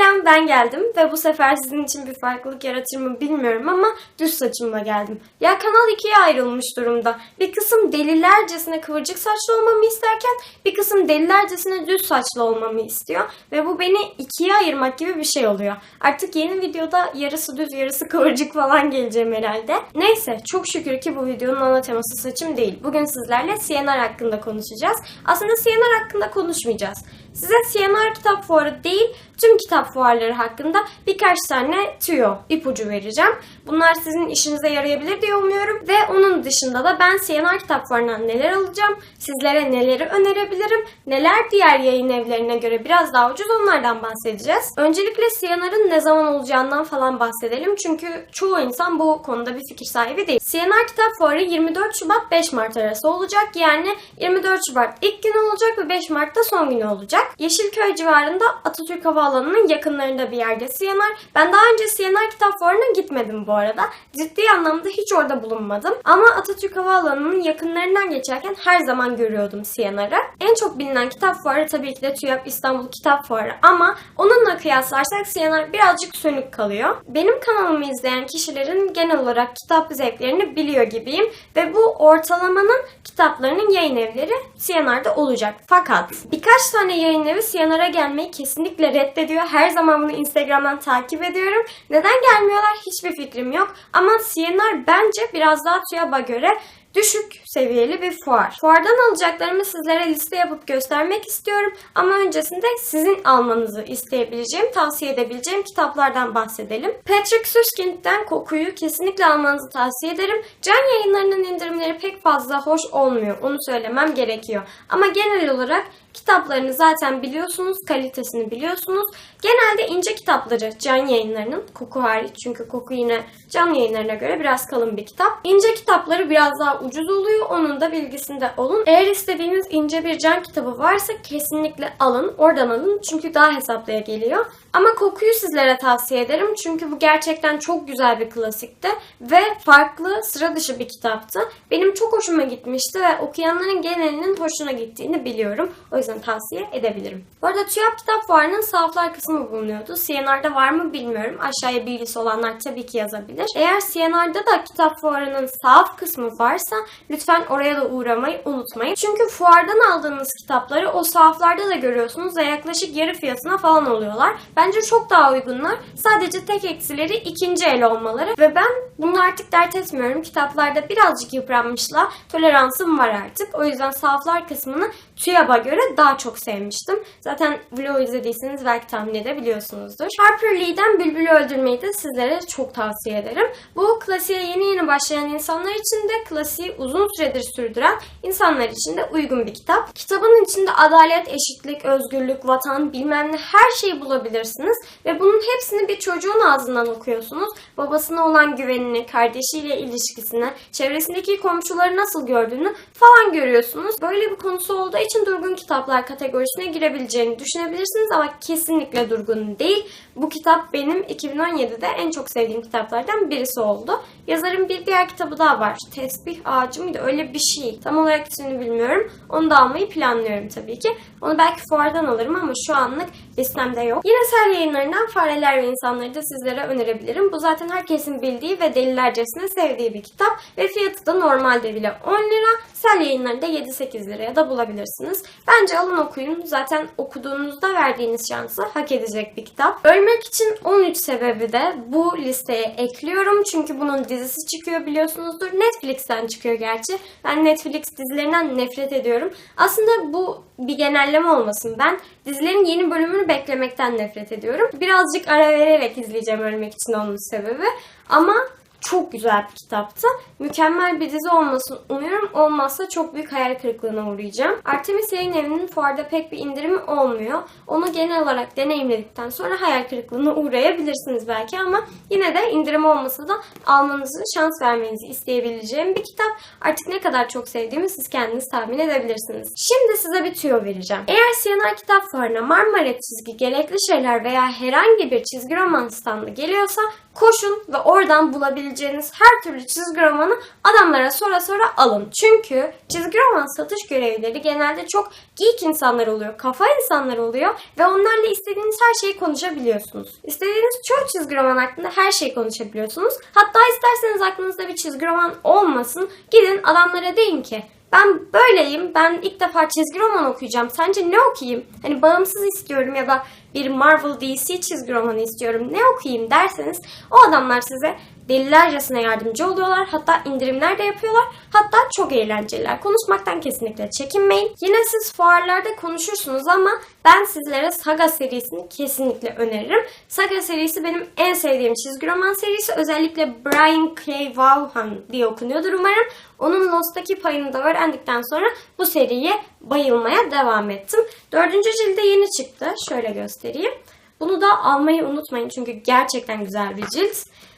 Selam ben geldim ve bu sefer sizin için bir farklılık yaratır mı bilmiyorum ama düz saçımla geldim. Ya kanal ikiye ayrılmış durumda. Bir kısım delilercesine kıvırcık saçlı olmamı isterken bir kısım delilercesine düz saçlı olmamı istiyor. Ve bu beni ikiye ayırmak gibi bir şey oluyor. Artık yeni videoda yarısı düz yarısı kıvırcık falan geleceğim herhalde. Neyse çok şükür ki bu videonun ana teması saçım değil. Bugün sizlerle CNR hakkında konuşacağız. Aslında CNR hakkında konuşmayacağız. Size CNR kitap fuarı değil, tüm kitap fuarları hakkında birkaç tane tüyo, ipucu vereceğim. Bunlar sizin işinize yarayabilir diye umuyorum. Ve onun dışında da ben CNR kitap fuarından neler alacağım, sizlere neleri önerebilirim, neler diğer yayın evlerine göre biraz daha ucuz onlardan bahsedeceğiz. Öncelikle CNR'ın ne zaman olacağından falan bahsedelim. Çünkü çoğu insan bu konuda bir fikir sahibi değil. CNR kitap fuarı 24 Şubat 5 Mart arası olacak. Yani 24 Şubat ilk günü olacak ve 5 Mart'ta son günü olacak. Yeşilköy civarında Atatürk Havaalanı'nın yakınlarında bir yerde CNR. Ben daha önce CNR kitap fuarına gitmedim bu arada. Ciddi anlamda hiç orada bulunmadım. Ama Atatürk Havaalanı'nın yakınlarından geçerken her zaman görüyordum CNR'ı. En çok bilinen kitap fuarı tabii ki de TÜYAP İstanbul Kitap Fuarı ama onunla kıyaslarsak CNR birazcık sönük kalıyor. Benim kanalımı izleyen kişilerin genel olarak kitap zevklerini biliyor gibiyim ve bu ortalamanın kitaplarının yayın evleri CNR'da olacak. Fakat birkaç tane yayın evi CNR'a gelmeyi kesinlikle reddediyor. Her zaman bunu Instagram'dan takip ediyorum. Neden gelmiyorlar hiçbir fikrim yok. Ama CNR bence biraz daha TÜYAP'a göre düşük seviyeli bir fuar. Fuardan alacaklarımı sizlere liste yapıp göstermek istiyorum ama öncesinde sizin almanızı isteyebileceğim, tavsiye edebileceğim kitaplardan bahsedelim. Patrick Süskind'den Koku'yu kesinlikle almanızı tavsiye ederim. Can yayınlarının indirimleri pek fazla hoş olmuyor. Onu söylemem gerekiyor. Ama genel olarak kitaplarını zaten biliyorsunuz, kalitesini biliyorsunuz. Genelde ince kitapları Can yayınlarının, Koku hariç çünkü Koku yine Can yayınlarına göre biraz kalın bir kitap. İnce kitapları biraz daha ucuz oluyor. Onun da bilgisinde olun. Eğer istediğiniz ince bir can kitabı varsa kesinlikle alın. Oradan alın. Çünkü daha hesaplıya geliyor. Ama kokuyu sizlere tavsiye ederim. Çünkü bu gerçekten çok güzel bir klasikti. Ve farklı, sıra dışı bir kitaptı. Benim çok hoşuma gitmişti ve okuyanların genelinin hoşuna gittiğini biliyorum. O yüzden tavsiye edebilirim. Bu arada TÜYAP Kitap Fuarı'nın sahaflar kısmı bulunuyordu. CNR'da var mı bilmiyorum. Aşağıya bilgisi olanlar tabii ki yazabilir. Eğer CNR'da da kitap fuarının sahaf kısmı varsa lütfen oraya da uğramayı unutmayın. Çünkü fuardan aldığınız kitapları o sahaflarda da görüyorsunuz ve yaklaşık yarı fiyatına falan oluyorlar. Bence çok daha uygunlar. Sadece tek eksileri ikinci el olmaları ve ben bunu artık dert etmiyorum. Kitaplarda birazcık yıpranmışla toleransım var artık. O yüzden sahaflar kısmını TÜYAP'a göre daha çok sevmiştim. Zaten vlog izlediyseniz belki tahmin edebiliyorsunuzdur. Harper Lee'den Bülbül'ü Öldürmeyi de sizlere çok tavsiye ederim. Bu klasiğe yeni yeni başlayan insanlar için de klasiği uzun süredir sürdüren insanlar için de uygun bir kitap. Kitabın içinde adalet, eşitlik, özgürlük, vatan bilmem ne her şeyi bulabilirsiniz. Ve bunun hepsini bir çocuğun ağzından okuyorsunuz. Babasına olan güvenini, kardeşiyle ilişkisini, çevresindeki komşuları nasıl gördüğünü falan görüyorsunuz. Böyle bir konusu olduğu için durgun kitaplar kategorisine girebileceğini düşünebilirsiniz ama kesinlikle durgun değil. Bu kitap benim 2017'de en çok sevdiğim kitaplardan birisi oldu. Yazarın bir diğer kitabı daha var. Tesbih Ağacı mıydı? Öyle bir şey. Tam olarak ismini bilmiyorum. Onu da almayı planlıyorum tabii ki. Onu belki fuardan alırım ama şu anlık listemde yok. Yine Sel yayınlarından Fareler ve İnsanları da sizlere önerebilirim. Bu zaten herkesin bildiği ve delilercesine sevdiği bir kitap. Ve fiyatı da normalde bile 10 lira. Sel yayınlarında 7-8 liraya da bulabilirsiniz. Bence alın okuyun. Zaten okuduğunuzda verdiğiniz şansı hak edecek bir kitap. Ölmek için 13 sebebi de bu listeye ekliyorum. Çünkü bunun dizisi çıkıyor biliyorsunuzdur. Netflix'ten çıkıyor gerçi. Ben Netflix dizilerinden nefret ediyorum. Aslında bu bir genelleme olmasın. Ben dizilerin yeni bölümünü beklemekten nefret ediyorum. Birazcık ara vererek izleyeceğim ölmek için onun sebebi. Ama çok güzel bir kitaptı. Mükemmel bir dizi olmasını umuyorum. Olmazsa çok büyük hayal kırıklığına uğrayacağım. Artemis Yayın Evi'nin fuarda pek bir indirimi olmuyor. Onu genel olarak deneyimledikten sonra hayal kırıklığına uğrayabilirsiniz belki ama yine de indirim olmasa da almanızı, şans vermenizi isteyebileceğim bir kitap. Artık ne kadar çok sevdiğimi siz kendiniz tahmin edebilirsiniz. Şimdi size bir tüyo vereceğim. Eğer CNR Kitap Fuarı'na Marmaret çizgi, gerekli şeyler veya herhangi bir çizgi roman standı geliyorsa koşun ve oradan bulabildiğiniz bulabileceğiniz her türlü çizgi romanı adamlara sonra sonra alın. Çünkü çizgi roman satış görevlileri genelde çok geek insanlar oluyor, kafa insanlar oluyor ve onlarla istediğiniz her şeyi konuşabiliyorsunuz. İstediğiniz çoğu çizgi roman hakkında her şeyi konuşabiliyorsunuz. Hatta isterseniz aklınızda bir çizgi roman olmasın, gidin adamlara deyin ki ben böyleyim. Ben ilk defa çizgi roman okuyacağım. Sence ne okuyayım? Hani bağımsız istiyorum ya da bir Marvel DC çizgi romanı istiyorum. Ne okuyayım derseniz o adamlar size delilercesine yardımcı oluyorlar. Hatta indirimler de yapıyorlar. Hatta çok eğlenceliler. Konuşmaktan kesinlikle çekinmeyin. Yine siz fuarlarda konuşursunuz ama ben sizlere Saga serisini kesinlikle öneririm. Saga serisi benim en sevdiğim çizgi roman serisi. Özellikle Brian K. Vaughan diye okunuyordur umarım. Onun Lost'taki payını da öğrendikten sonra bu seriye bayılmaya devam ettim. Dördüncü cilde yeni çıktı. Şöyle göstereyim. Bunu da almayı unutmayın çünkü gerçekten güzel bir cilt.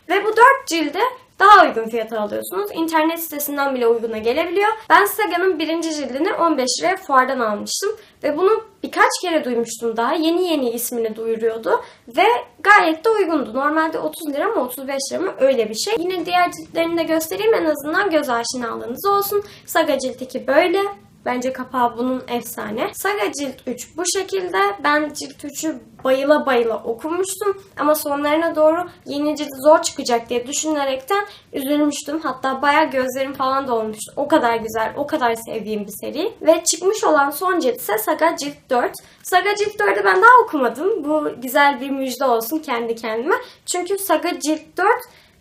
Ve bu dört cilde daha uygun fiyata alıyorsunuz. İnternet sitesinden bile uyguna gelebiliyor. Ben Saga'nın birinci cildini 15 liraya fuardan almıştım. Ve bunu birkaç kere duymuştum daha. Yeni yeni ismini duyuruyordu. Ve gayet de uygundu. Normalde 30 lira mı 35 lira mı öyle bir şey. Yine diğer ciltlerini de göstereyim en azından göz aşinalığınız olsun. Saga cilt 2 böyle. Bence kapağı bunun efsane. Saga cilt 3 bu şekilde. Ben cilt 3'ü bayıla bayıla okumuştum. Ama sonlarına doğru yeni cilt zor çıkacak diye düşünerekten üzülmüştüm. Hatta bayağı gözlerim falan da olmuştu. O kadar güzel, o kadar sevdiğim bir seri. Ve çıkmış olan son cilt ise Saga cilt 4. Saga cilt 4'ü ben daha okumadım. Bu güzel bir müjde olsun kendi kendime. Çünkü Saga cilt 4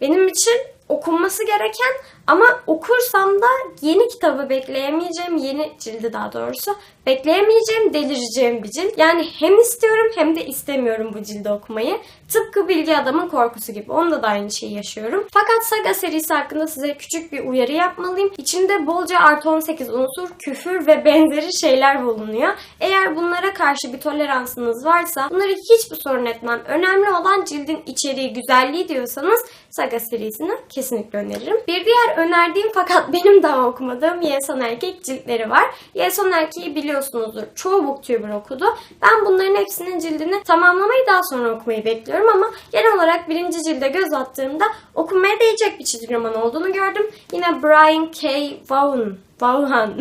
benim için okunması gereken ama okursam da yeni kitabı bekleyemeyeceğim, yeni cildi daha doğrusu bekleyemeyeceğim, delireceğim bir cilt. Yani hem istiyorum hem de istemiyorum bu cildi okumayı. Tıpkı Bilgi Adam'ın korkusu gibi. Onda da aynı şeyi yaşıyorum. Fakat Saga serisi hakkında size küçük bir uyarı yapmalıyım. İçinde bolca artı 18 unsur, küfür ve benzeri şeyler bulunuyor. Eğer bunlara karşı bir toleransınız varsa bunları hiçbir sorun etmem. Önemli olan cildin içeriği, güzelliği diyorsanız Saga serisini kesinlikle öneririm. Bir diğer önerdiğim fakat benim daha okumadığım Yeson Erkek ciltleri var. Yeson Erkek'i biliyorsunuzdur. Çoğu booktuber okudu. Ben bunların hepsinin cildini tamamlamayı daha sonra okumayı bekliyorum ama genel olarak birinci cilde göz attığımda okunmaya değecek bir çizgi roman olduğunu gördüm. Yine Brian K. Vaughan Vaughan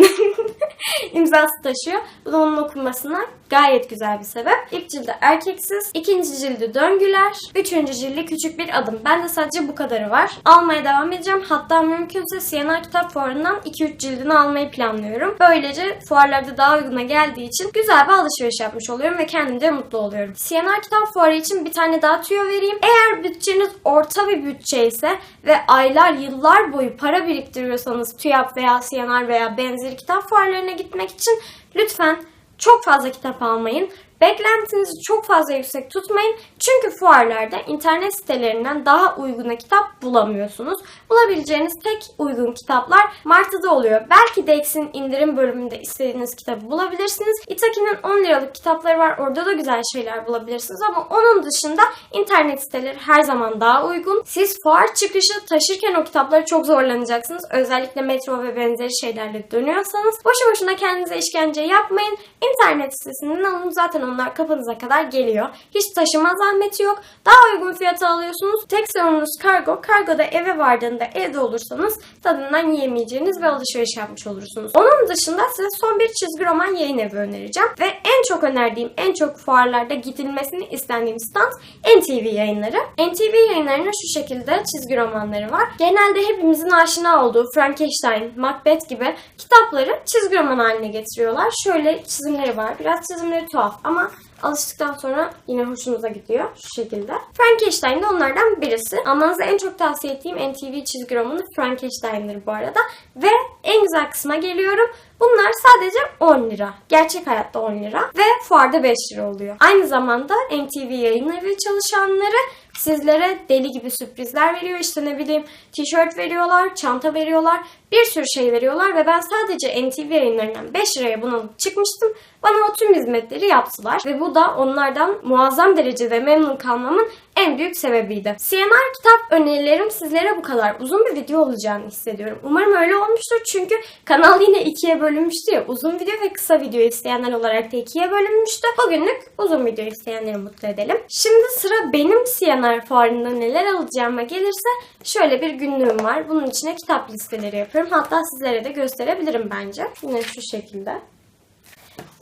imzası taşıyor. Bu da onun okunmasına gayet güzel bir sebep. İlk cildi erkeksiz, ikinci cildi döngüler, üçüncü cildi küçük bir adım. Ben de sadece bu kadarı var. Almaya devam edeceğim. Hatta mümkünse CNR Kitap Fuarı'ndan 2-3 cildini almayı planlıyorum. Böylece fuarlarda daha uyguna geldiği için güzel bir alışveriş yapmış oluyorum ve kendimce mutlu oluyorum. CNR Kitap Fuarı için bir tane daha tüyo vereyim. Eğer bütçeniz orta bir bütçe ise ve aylar, yıllar boyu para biriktiriyorsanız TÜYAP veya CNR veya benzeri kitap fuarlarına gitmek için lütfen çok fazla kitap almayın. Beklentinizi çok fazla yüksek tutmayın. Çünkü fuarlarda internet sitelerinden daha uyguna kitap bulamıyorsunuz. Bulabileceğiniz tek uygun kitaplar Martı'da oluyor. Belki Dex'in indirim bölümünde istediğiniz kitabı bulabilirsiniz. Itaki'nin 10 liralık kitapları var. Orada da güzel şeyler bulabilirsiniz ama onun dışında internet siteleri her zaman daha uygun. Siz fuar çıkışı taşırken o kitapları çok zorlanacaksınız. Özellikle metro ve benzeri şeylerle dönüyorsanız. Boşu boşuna kendinize işkence yapmayın. İnternet sitesinden alın zaten onlar kapınıza kadar geliyor. Hiç taşıma zahmeti yok. Daha uygun fiyata alıyorsunuz. Tek sorununuz kargo. Kargoda eve vardığında evde olursanız tadından yiyemeyeceğiniz ve alışveriş yapmış olursunuz. Onun dışında size son bir çizgi roman yayın evi önereceğim. Ve en çok önerdiğim, en çok fuarlarda gidilmesini istendiğim stand NTV yayınları. NTV yayınlarının şu şekilde çizgi romanları var. Genelde hepimizin aşina olduğu Frankenstein, Macbeth gibi kitapları çizgi roman haline getiriyorlar. Şöyle çizimleri var. Biraz çizimleri tuhaf ama alıştıktan sonra yine hoşunuza gidiyor şu şekilde. Frankenstein de onlardan birisi. Almanıza en çok tavsiye ettiğim NTV çizgi romanı Frankenstein'dir bu arada. Ve en güzel kısma geliyorum. Bunlar sadece 10 lira. Gerçek hayatta 10 lira. Ve fuarda 5 lira oluyor. Aynı zamanda NTV yayın evi çalışanları sizlere deli gibi sürprizler veriyor. İşte ne bileyim tişört veriyorlar, çanta veriyorlar. Bir sürü şey veriyorlar ve ben sadece NTV yayınlarından 5 liraya bunu alıp çıkmıştım. Bana o tüm hizmetleri yaptılar. Ve bu da onlardan muazzam derecede memnun kalmamın en büyük sebebiydi. CNR kitap önerilerim sizlere bu kadar uzun bir video olacağını hissediyorum. Umarım öyle olmuştur çünkü kanal yine ikiye bölünmüştü ya. Uzun video ve kısa video isteyenler olarak da ikiye bölünmüştü. Bugünlük uzun video isteyenleri mutlu edelim. Şimdi sıra benim CNR fuarında neler alacağıma gelirse şöyle bir günlüğüm var. Bunun içine kitap listeleri yapıyorum. Hatta sizlere de gösterebilirim bence. Yine şu şekilde.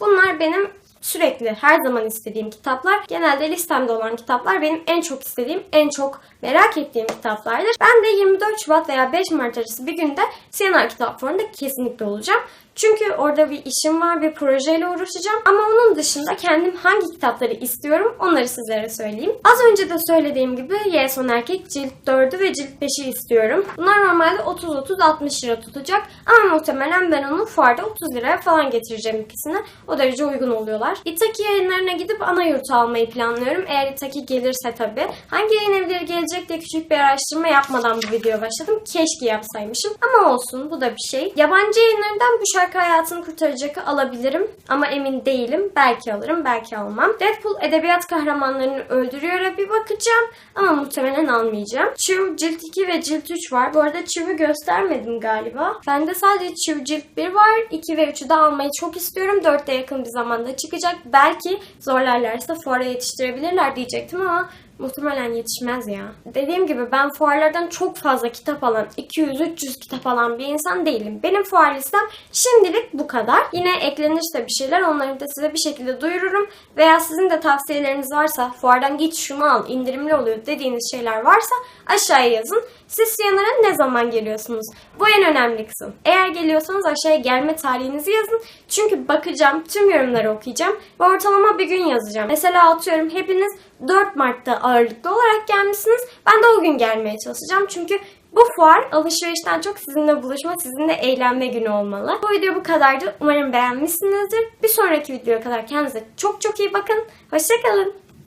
Bunlar benim sürekli her zaman istediğim kitaplar. Genelde listemde olan kitaplar benim en çok istediğim, en çok merak ettiğim kitaplardır. Ben de 24 Şubat veya 5 Mart arası bir günde CNR Kitap Fuarı'nda kesinlikle olacağım. Çünkü orada bir işim var, bir projeyle uğraşacağım. Ama onun dışında kendim hangi kitapları istiyorum onları sizlere söyleyeyim. Az önce de söylediğim gibi Y Son Erkek cilt 4'ü ve cilt 5'i istiyorum. Bunlar normalde 30-30-60 lira tutacak. Ama muhtemelen ben onu fuarda 30 liraya falan getireceğim ikisine. O derece uygun oluyorlar. Itaki yayınlarına gidip ana yurt almayı planlıyorum. Eğer Itaki gelirse tabii. Hangi yayın evleri gelecek diye küçük bir araştırma yapmadan bu videoya başladım. Keşke yapsaymışım. Ama olsun bu da bir şey. Yabancı yayınlarından bu şarkı hayatını kurtaracak'ı alabilirim. Ama emin değilim. Belki alırım, belki almam. Deadpool edebiyat kahramanlarını öldürüyor'a bir bakacağım. Ama muhtemelen almayacağım. Chew cilt 2 ve cilt 3 var. Bu arada Chew'u göstermedim galiba. Bende sadece Chew cilt 1 var. 2 ve 3'ü de almayı çok istiyorum. 4'te yakın bir zamanda çıkacak. Belki zorlarlarsa fuara yetiştirebilirler diyecektim ama Muhtemelen yetişmez ya. Dediğim gibi ben fuarlardan çok fazla kitap alan, 200-300 kitap alan bir insan değilim. Benim fuar listem şimdilik bu kadar. Yine eklenirse bir şeyler onları da size bir şekilde duyururum. Veya sizin de tavsiyeleriniz varsa, fuardan git şunu al, indirimli oluyor dediğiniz şeyler varsa aşağıya yazın. Siz Siyanar'a ne zaman geliyorsunuz? Bu en önemli kısım. Eğer geliyorsanız aşağıya gelme tarihinizi yazın. Çünkü bakacağım, tüm yorumları okuyacağım ve ortalama bir gün yazacağım. Mesela atıyorum hepiniz 4 Mart'ta ağırlıklı olarak gelmişsiniz. Ben de o gün gelmeye çalışacağım. Çünkü bu fuar alışverişten çok sizinle buluşma, sizinle eğlenme günü olmalı. Bu video bu kadardı. Umarım beğenmişsinizdir. Bir sonraki videoya kadar kendinize çok çok iyi bakın. Hoşçakalın.